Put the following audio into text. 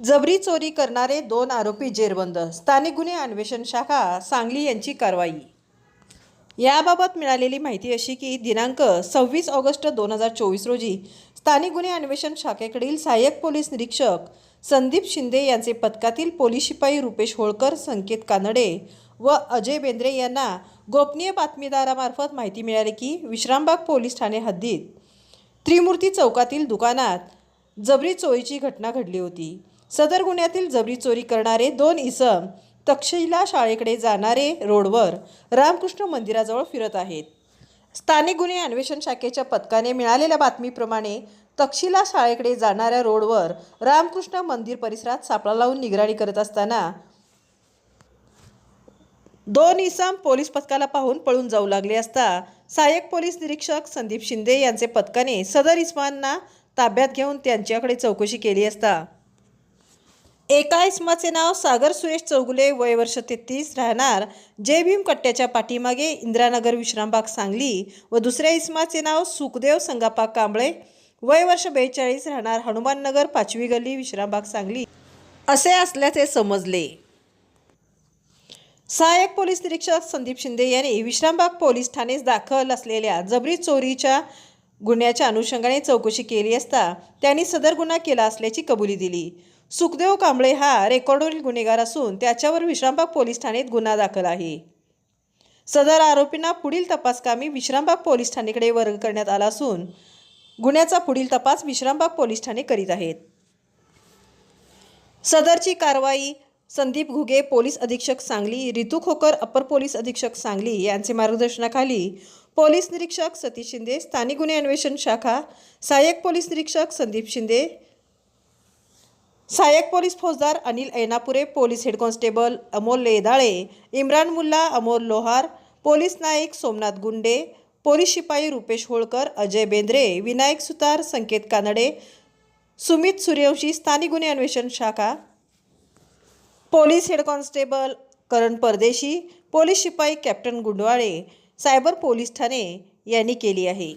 जबरी चोरी करणारे दोन आरोपी जेरबंद. स्थानिक गुन्हे अन्वेषण शाखा सांगली यांची कारवाई. याबाबत मिळालेली माहिती अशी की दिनांक सव्वीस ऑगस्ट दोन हजार चोवीस रोजी स्थानिक गुन्हे अन्वेषण शाखेकडील सहाय्यक पोलीस निरीक्षक संदीप शिंदे यांचे पथकातील पोलीस शिपाई रुपेश होळकर संकेत कानडे व अजय बेंद्रे यांना गोपनीय बातमीदारामार्फत माहिती मिळाली की विश्रामबाग पोलीस ठाणे हद्दीत त्रिमूर्ती चौकातील दुकानात जबरी चोरीची घटना घडली होती. सदर गुन्ह्यातील जबरी चोरी करणारे दोन इसम तक्षशिला शाळेकडे जाणारे रोडवर रामकृष्ण मंदिराजवळ फिरत आहेत. स्थानिक गुन्हे अन्वेषण शाखेच्या पथकाने मिळालेल्या बातमीप्रमाणे तक्षशिला शाळेकडे जाणाऱ्या रोडवर रामकृष्ण मंदिर परिसरात सापळा लावून निगराणी करत असताना दोन इसम पोलीस पथकाला पाहून पळून जाऊ लागले असता सहाय्यक पोलीस निरीक्षक संदीप शिंदे यांचे पथकाने सदर इस्मांना ताब्यात घेऊन त्यांच्याकडे चौकशी केली असता एका इसमाचे नाव सागर सुरेश चौगुले वय वर्ष तेहतीस राहणार. जय भीम कट्ट्याच्या पाठीमागे इंदिरानगर विश्रामबाग सांगली व दुसऱ्या इसमाचे नाव सुखदेव संगापा कांबळे वय वर्ष बेचाळीस राहणार हनुमाननगर पाचवी गल्ली विश्रामबाग सांगली. असे असल्याचे समजले. सहाय्यक पोलीस निरीक्षक संदीप शिंदे यांनी विश्रामबाग पोलीस ठाणेस दाखल असलेल्या जबरी चोरीच्या गुन्ह्याच्या अनुषंगाने चौकशी केली असता त्यांनी सदर गुन्हा केला असल्याची कबुली दिली. सुखदेव कांबळे हा रेकॉर्डवरील गुन्हेगार असून त्याच्यावर विश्रामबाग पोलीस ठाण्यात गुन्हा दाखल आहे. सदर आरोपींना पुढील तपासकामी विश्रामबाग पोलीस ठाणेकडे वर्ग करण्यात आला असून गुन्ह्याचा पुढील तपास विश्रामबाग पोलीस ठाणे करीत आहेत. सदरची कारवाई संदीप घुगे पोलीस अधीक्षक सांगली रितू खोकर अपर पोलीस अधीक्षक सांगली यांचे मार्गदर्शनाखाली पोलीस निरीक्षक सतीश शिंदे स्थानिक गुन्हे अन्वेषण शाखा सहाय्यक पोलीस निरीक्षक संदीप शिंदे सहाय्यक पोलीस फौजदार Anil Ainapure police head constable Amol Ledale Imran Mulla Amol Lohar police Naik Somnath Gunde police शिपाई रुपेश होळकर अजय बेंद्रे विनायक सुतार संकेत कानडे सुमित सूर्यवंशी स्थानिक गुन्हे अन्वेषण शाखा पोलीस हेड कॉन्स्टेबल करण परदेशी पोलीस शिपाई captain Gundwale cyber police Thane यांनी केली आहे.